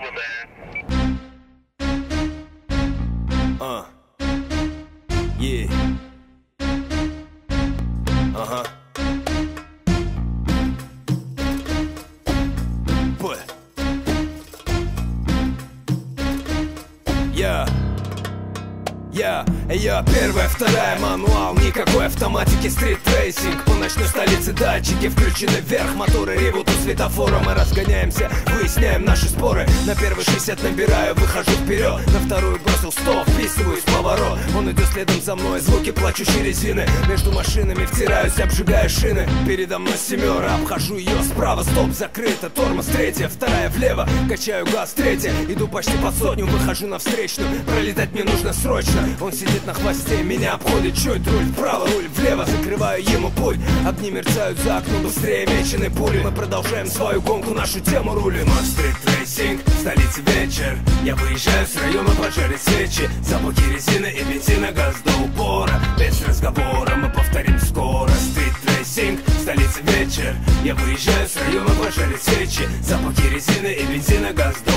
over, man. Uh. Yeah. Я, я первая, вторая мануал Никакой автоматики, стрит трейсинг. По ночной столице датчики включены вверх Моторы ревут у светофора. Мы разгоняемся, выясняем наши споры. На первый 60 набираю, выхожу вперед. На вторую бросил стоп, вписываюсь в поворот. Он идет следом за мной, звуки плачущей резины. Между машинами втираюсь, обжигаю шины. Передо мной семера, обхожу ее справа Стоп, закрыто, тормоз третья, вторая влево. Качаю газ, третья, иду почти под сотню Выхожу на встречную, пролетать мне нужно срочно он сидит на хвосте, меня обходит. Чуть Руль вправо, руль влево, закрываю ему путь. Огни мерцают за окном, быстрее мечены пули. Мы продолжаем свою гонку, нашу тему рулим. Стрит рейсинг, в столице вечер. Я выезжаю с района, поджарить свечи. Запахи резины и бензина, газ до упора. Без разговора мы повторим скоро. Стрит рейсинг, в столице вечер. Я выезжаю с района, поджарить свечи. Запахи резины и бензина, газ до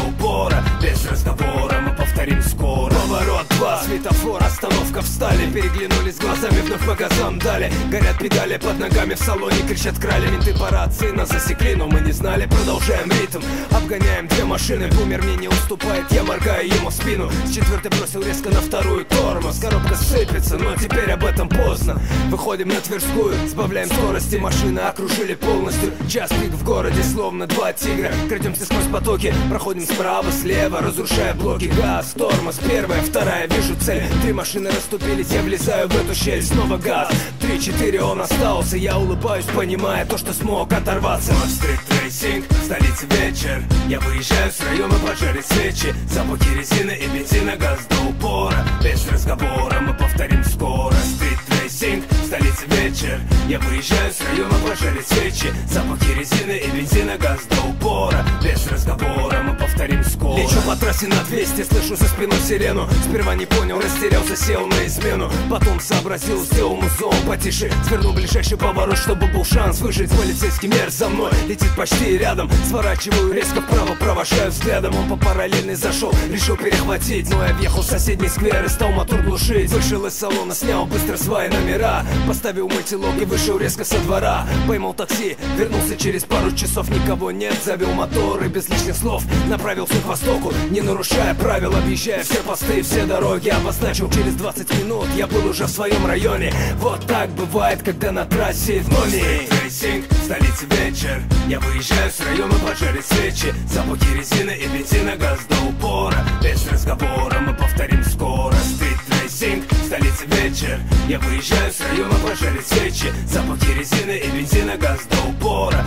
светофор, остановка встали Переглянулись глазами, вновь по газам дали. Горят педали под ногами в салоне Кричат крали, менты. По рации нас засекли Но мы не знали, продолжаем ритм Обгоняем две машины, бумер мне не уступает Я моргаю ему в спину. С четвертой бросил резко на вторую тормоз. Коробка сыпется, но теперь об этом поздно. Выходим на Тверскую, сбавляем скорости. Машины окружили полностью. Час пик в городе, словно два тигра. Крадемся сквозь потоки, проходим справа, слева Разрушая блоки, газ, тормоз Первая, вторая, вижу цель Три машины расступились, я влезаю в эту щель Снова газ, три-четыре, он остался Я улыбаюсь, понимая то, что смог оторваться. Стрит рейсинг, в столице вечер. Я выезжаю с района, поджарить свечи Запахи резины и бензина, газ до упора. Без разговора мы повторим скоро. Стрит рейсинг, в столице вечер. Я выезжаю с района, поджарить свечи Запахи резины и бензина, газ до упора. Без разговора Лечу по трассе на 200, слышу за спиной сирену. Сперва не понял, растерялся, сел на измену. Потом сообразил, сделал музон потише. Свернул ближайший поворот, чтобы был шанс выжить. Полицейский мер за мной, летит почти рядом. Сворачиваю резко вправо, провожаю взглядом. Он по параллельной зашел, решил перехватить. Но я въехал в соседний сквер и стал мотор глушить Вышел из салона, снял быстро свои номера. Поставил мультилог и вышел резко со двора. Поймал такси, вернулся через пару часов. Никого нет, завел мотор и без лишних слов Направился к востоку, не нарушая правил Объезжая все посты и все дороги Обозначил через 20 минут, я был уже в своем районе. Вот так бывает, когда на трассе в номере. Рейсинг, в столице вечер. Я выезжаю с района, поджарить свечи. Запахи резины и бензина, газ до упора. Без разговора мы повторим скоро Стрит рейсинг, в столице вечер. Я выезжаю с района, поджарить свечи. Запахи резины и бензина, газ до упора